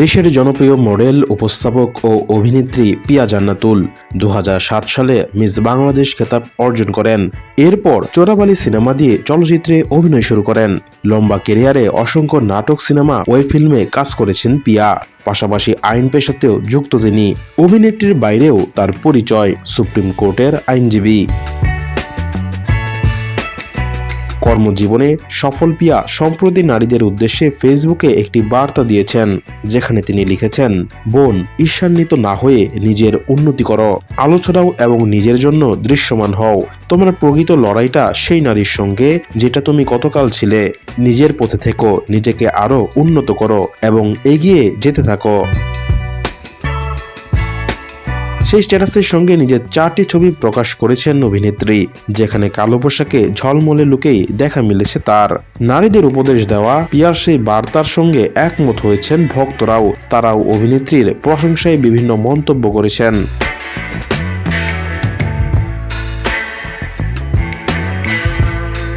দেশের জনপ্রিয় মডেল, উপস্থাপক ও অভিনেত্রী পিয়া জান্নাতুল দু হাজার সাত সালে মিস বাংলাদেশ খেতাব অর্জন করেন। এরপর চোরাবালি সিনেমা দিয়ে চলচ্চিত্রে অভিনয় শুরু করেন। লম্বা কেরিয়ারে অসংখ্য নাটক সিনেমা ওয়েব ফিল্মে কাজ করেছেন পিয়া। পাশাপাশি আইন পেশাতেও যুক্ত তিনি। অভিনেত্রীর বাইরেও তার পরিচয় সুপ্রিম কোর্টের আইনজীবী। কর্মজীবনে সফল পিয়া সম্প্রতি নারীদের উদ্দেশ্যে ফেসবুকে একটি বার্তা দিয়েছেন, যেখানে তিনি লিখেছেন, বোন, ঈর্ষান্বিত না হয়ে নিজের উন্নতি করো। আলোচনাও এবং নিজের জন্য দৃশ্যমান হও। তোমার প্রকৃত লড়াইটা সেই নারীর সঙ্গে যেটা তুমি গতকাল ছিলে। নিজের পথে থেকো, নিজেকে আরও উন্নত করো এবং এগিয়ে যেতে থাকো। সেই স্ট্যাটাসের সঙ্গে নিজের চারটি ছবি প্রকাশ করেছেন অভিনেত্রী, যেখানে কালো পোশাকে ঝলমলে লুকেই দেখা মিলেছে তার। নারীদের উপদেশ দেওয়া, পিয়ার সেই বার্তার সঙ্গে একমত হয়েছেন ভক্তরাও। তারাও অভিনেত্রীর প্রশংসায় বিভিন্ন মন্তব্য করেছেন।